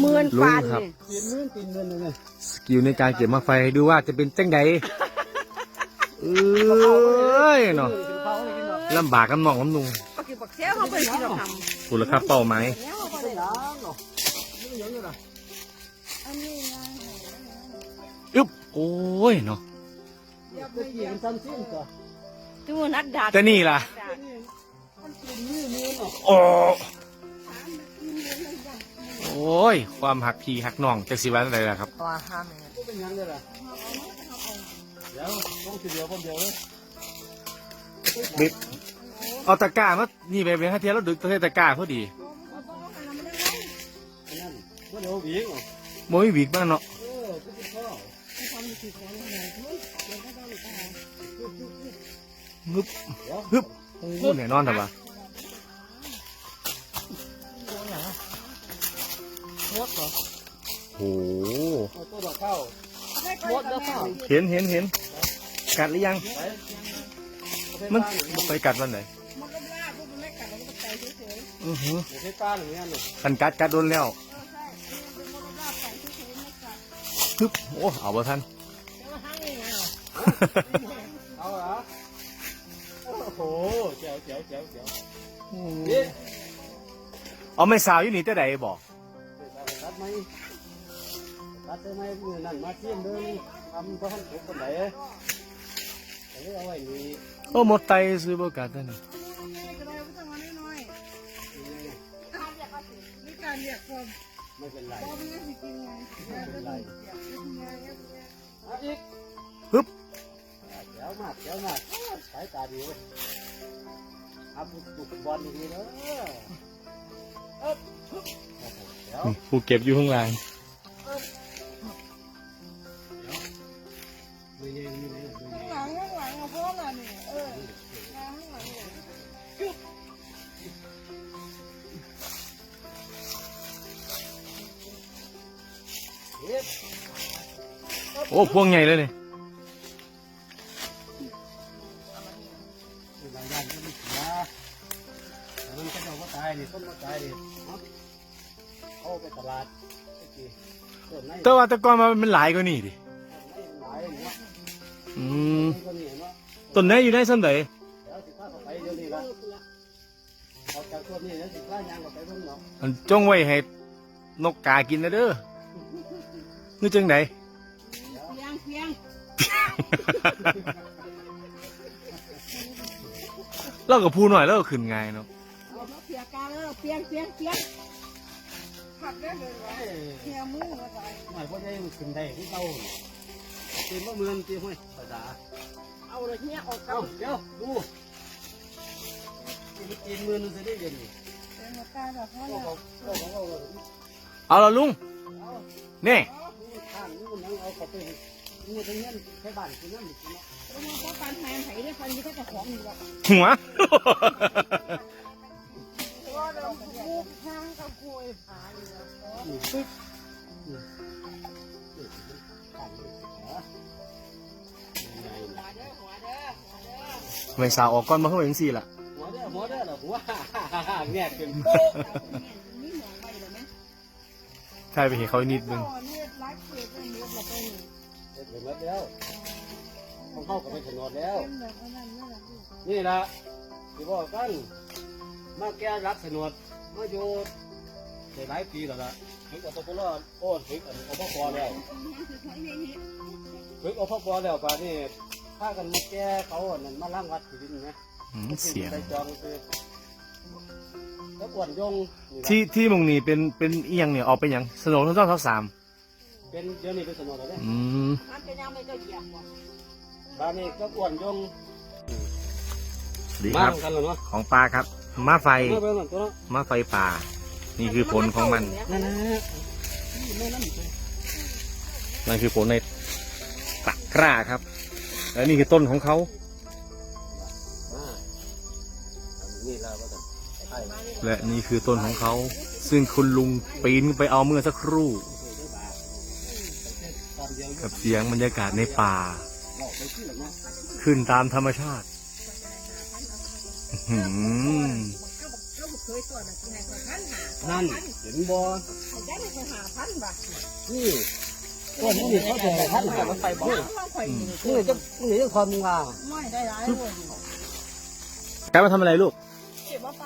หมื่นลุงปันครับนี่ตีนมื่นตีนเงินเลยสกิลในการเก็บมาไฟให้ดูว่าจะเป็นจังใดเอ้ยเนาะลำบากกันหมองกันนุงปกติบักเสียเขาเป็นกิโลกรัมคุณละครับเป้าหมายแล้วเขาไม่เป็นล้างหรอกไม่ยังเลยนะอึ๊บโอ้ยเนาะตะกี้มันซ้ำสิ้นตัวตัวนัดดาแต่นี่ล่ะมันตีนมือมือเนาะโอ้โอ้ย ความหักพี่หักน้องจากสิวันอะไรล่ะครับว่าห้าเมตรก็เป็นยังเลยล่ะเดี๋ยวต้องทีเดียวคนเดียวเลยบิ๊บเอาตะกร้ามานี่ไปเป็นข้าเทียนแล้วดึกตะเทตะกร้าพอดีอันนั้นว่าเดี๋ยววิ่งเหรอโมยวิกบ้างเนาะเออก็เป็นพ่อฮึบเดี๋ยวฮึบโอ้แน่นอนแต่ว่า มดเหรอโอ้เอาตัวดอกเข้าหมดแล้วค่ะเห็นเห็นเห็นกัดหรือยัง ไปมันมันไปกัดวันไหนมันก็ล่าพวกมันไม่กัดมันก็ไปเฉยอือหือเดี๋ยวให้ป้าหรือยังเนี่ยคันกัดกัดโดนแล้วๆใช่เป็นมันก็ล่าไปเฉยๆไม่กัดฮึบโอ้เอาบ่ทันแต่ว่าห้างยังไงอะเอาเหรอ โอ้โหเจ๋วเจ๋วเจ๋วเจ๋วโอ้นี่เอาไม่สาวอยู่นี่แต่ใดบอกตัด ไหมตัดได้ไหมมือนั่นมาเทียมเดินทำเพราะท่านถูกคนไหนแต่เรื่องเอาไว้นี่โอ้หมดไตซื้อบ่กัดนั่นนี่ก็ได้ไม่ต้องมาน้อยๆนี่การเรียกความไม่เป็นไรพ่อไม่ได้สิกินไงไม่เป็นไรเอาอีกฮึบเดี๋ยวมากเดี๋ยวมากสายตาดีเว้ยทำบุกบอลดีๆเนอะเอ๊บโอ้โหเดี๋ยว นี่ผู้เก็บอยู่ข้างล่างข้างหลังข้างหลังเอาพ่อมาเนี่เออข้างหลังเนี่ยเฮ็ดโอ้พวงใหญ่เลยเนี่ดูาตายดิต้นว่าตายดิเอาเอาไปตลาดไอ้กี่ต้นไหนแต่ว่าแตะกอนมามันหลายกว่านี่ดิหลายเนาะอืมต้นนี้เนาะต้นไหนอยู่ในสันใดเดี๋ยวสิพาเขาไปเดี๋ยวนี้ละออกจากต้นนี้เดี๋ยวสิพายางเขาไปเบิ่งเนาะมันจงไว้ให้นกกากินนะเด้อนี่จังไดเพียงเพียงเราก็พูดหน่อยแล้วก็ขึ้นง่ายเนาะเอาเพียง กาแล้วเพียงเพียงเพียงผักได้เลยวะเอ้ยเพียมือมาใส่หมายพ่อใหญ่ขึ้นได้ที่เก่าตีมะเมืองตีห้วยภาษาเอาเลยเนี่ยออกเอ้าเดี๋ยวดูตีมือนึงจะได้เด่นนี่เป็นเอาละลุงนี่ดูข้ ไม่สาวออกก่อนมาเข้าไปจังซี่ล่ะหัวเด้อหัวเด้อเหรอหัวแง่ขึ้นโป๊ะนี่หมองไปเลยไหมใช่ไปเห็นเขานิดนึงเกียรติเนื้อเราไปเสร็จหมดแล้วต้องเข้ากับไปถนนแล้วนี่ละที่บอกกันมาแก้รับสนวดมาอยู่ได้หลายปีแล้วล่ะฝึกอปปลโอ้ฝึกอันอปปแล้วฝึกอปปแล้วป่านนี้ ถ้ากันมาแก้เขาอันนั้นมาล้างวัดที่ดินไหมอืมเสียงใส่จองคือแล้วกวนยงนี่ล่ะที่ที่หมองนี้เป็นเป็นเอียงเนี่ยออกไปหยังสนองทั้งสองทั้งสามเป็นเดี๋ยวนี้เป็นสนวดแล้วเนี่ย อืมมันเป็นยังไม่ก็เหยียบว่ะบ้านนี้ก็กวนยงดีมาครับ กันแล้วเนาะของปลาครับมาไฟมาเบิ่งกันตัวเนาะมาไฟป่า นี่คือผลของมัน นั่นนะนี่นั่นนั่นนั่นคือผลในตะกร้าครับ และนี่คือต้นของเขาและนี่คือต้นของเขา ซึ่งคุณลุงปีนไปเอาเมื่อสักครู่ กับเสียงบรรยากาศในป่า ขึ้นตามธรรมชาตินั่นเห็นบ่เขาได้ให้คนหาพันบาทนี่ ก้อนนี้เขาจะให้ท่านหามันไปบ่ลองคอยนี่จะนี่จะความงาไม่ได้หลายเลยแกมาทำอะไรลูกเก็บมาไป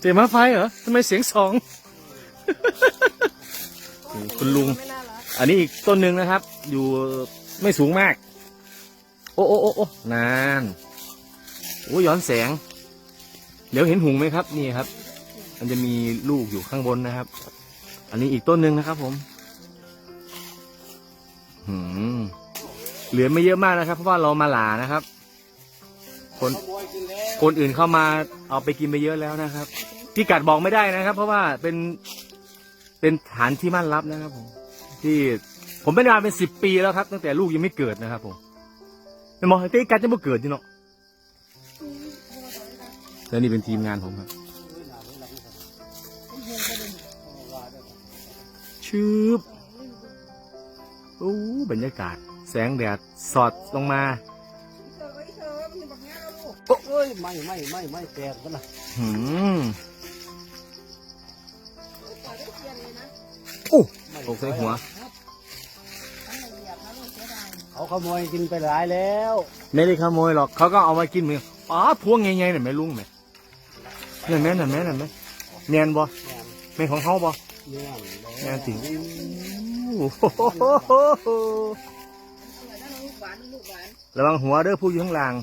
เจมาไฟเหรอทำไมเสียงสองคุณลุง อันนี้อีกต้นหนึ่งนะครับ อยู่ไม่สูงมาก โอ้โอ้โอ้โอ้นานโอ้ย้อนแสง เดี๋ยวเห็นหุงไหมครับ นี่ครับ มันจะมีลูกอยู่ข้างบนนะครับ อันนี้อีกต้นหนึ่งนะครับผม เหลือไม่เยอะมากนะครับ เพราะว่าเรามาหลานะครับ คนคนอื่นเข้ามาเอาไปกินไปเยอะแล้วนะครับพี่กัดบอกไม่ได้นะครับ เพราะว่าเป็นเป็นฐานที่มั่นลับนะครับ ผม ที่ผมเป็นมาเป็นสิบปีแล้วครับ ตั้งแต่ลูกยังไม่เกิดนะครับ ผมไม่มองที่กัดจะไม่เกิดจีเนาะแล้วนี่เป็นทีมงานผมครับชืบ โอ้บรรยากาศ แสงแดดสอดลงมาเธอไว้เธอมันแบบนี้แล้วลูกเอ้ยไม่ไม่ไม่ไม่แตกกันนะหืมปล่อยได้เพียงเลยนะโอ้ตกใส่หัวอันละเอียดนะลูกเสียดายเขาขโมยกินไปหลายแล้ว ไม่ได้ขโมยหรอก เขาก็เอามากินเหมือนอ๋อพวงไงๆน่ะแม่ลุงแม่นั่นแม่นั่นแม่นั่นแม่แมนบ่แม่นแม่นของเขาบ่แม่นแม่นจริงโอ้โหอ ระวังหัวเด้อผู้อยู่ข้างล่าง